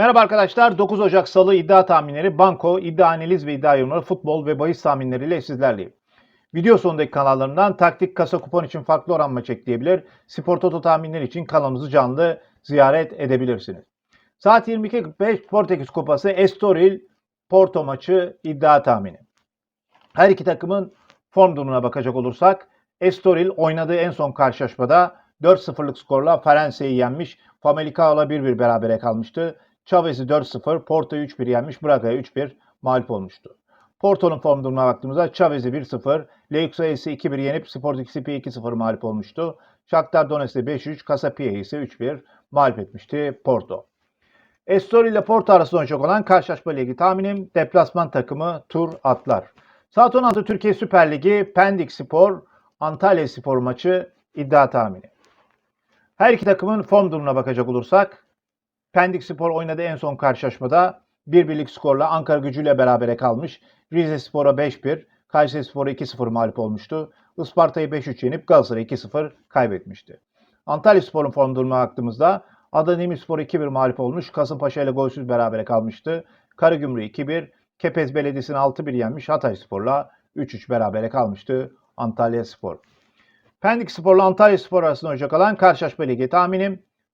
Merhaba arkadaşlar. 9 Ocak Salı iddia tahminleri, banko, iddia analiz ve iddia yorumları, futbol ve bahis tahminleriyle sizlerleyim. Video sonundaki kanallarından taktik kasa kupon için farklı oran maç ekleyebilir, spor toto tahminleri için kanalımızı canlı ziyaret edebilirsiniz. Saat 22.45 Portekiz Kupası Estoril Porto maçı iddia tahmini. Her iki takımın form durumuna bakacak olursak Estoril oynadığı en son karşılaşmada 4-0'lık skorla Ferenca'yı yenmiş. Famalicão'la 1-1 berabere kalmıştı. Chavez'i 4-0, Porto'yu 3-1 yenmiş, Braga'ya 3-1 mağlup olmuştu. Porto'nun form durumuna baktığımızda Chavez'i 1-0, Leixo'yu 2-1 yenip Sporting CP'yi 2-0 mağlup olmuştu. Shakhtar Donetsk'i 5-3, Casapia'yı ise 3-1 mağlup etmişti Porto. Estoril ile Porto arasında oynayacak olan karşılaşma ligi tahminim deplasman takımı tur atlar. Saat 16 Türkiye Süper Ligi Pendik Spor Antalya Spor maçı iddia tahmini. Her iki takımın form durumuna bakacak olursak Pendik Spor oynadığı en son karşılaşmada bir birlik skorla Ankara gücüyle berabere kalmış. Rize Spor'a 5-1, Kayseri Spor'a 2-0 mağlup olmuştu. Isparta'yı 5-3 yenip Galatasaray'ı 2-0 kaybetmişti. Antalya Spor'un form durumuna baktığımızda Adana Demirspor 2-1 mağlup olmuş. Kasımpaşa ile golsüz berabere kalmıştı. Karagümrük 2-1, Kepez Belediyesi'ni 6-1 yenmiş. Hatay Spor'la 3-3 berabere kalmıştı Antalya Spor. Pendik Spor'la Antalya Spor arasında oynayacak olan karşılaşma ligi tahminim